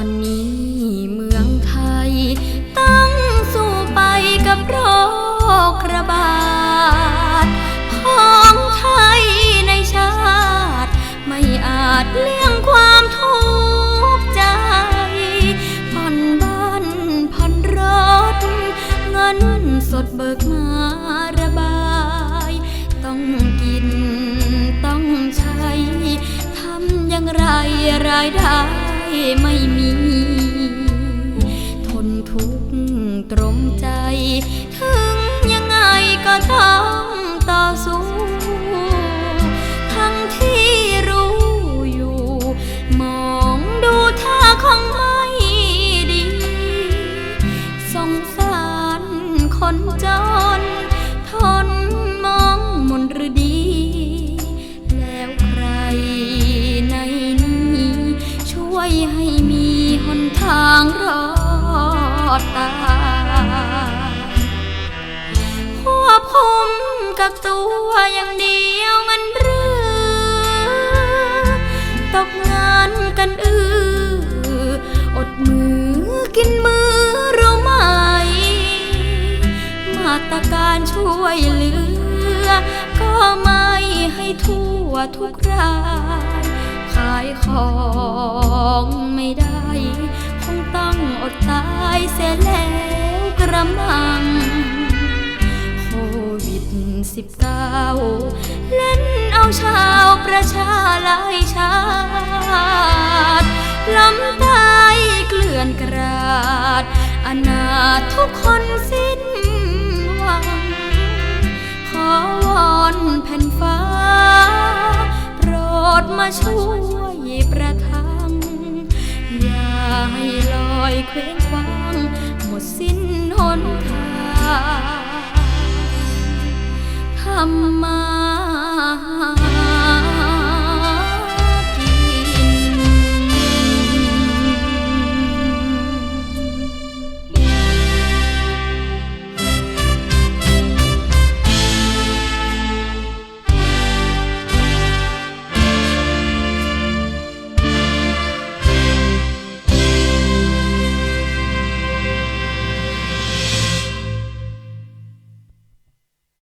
อนี้เมืองไทยต้องสู้ไปกับโรคระบาดของไทยในชาติ ไม่อาจเลี่ยงความทุกข์ใจผ่อนบ้านผ่อนรถ เงินสดเบิกมาระบาย ต้องกินต้องใช้ทำอย่างไรรายได้ ไม่มี ให้มีหนทางรอดตายควบคุมกับตัวอย่างเดียวมันรือตกงานกันอืออดมือกินมือเราไหม มาตรการช่วยเหลือ ก็ไม่ให้ทั่วทุกรายขายของ ไม่ได้ คงต้องอดตายเสียแล้วกระมัง โควิดสิบเก้าเล่นเอาชาวประชาหลายชาติล้มตายเกลื่อนกราด อนาถทุกคนสิ้นหวัง ขอวอนแผ่นฟ้า โปรดมาช่วยประทังอย่าให้ลอยเคว้งคว้าง หมดสิ้นหนทางทำมา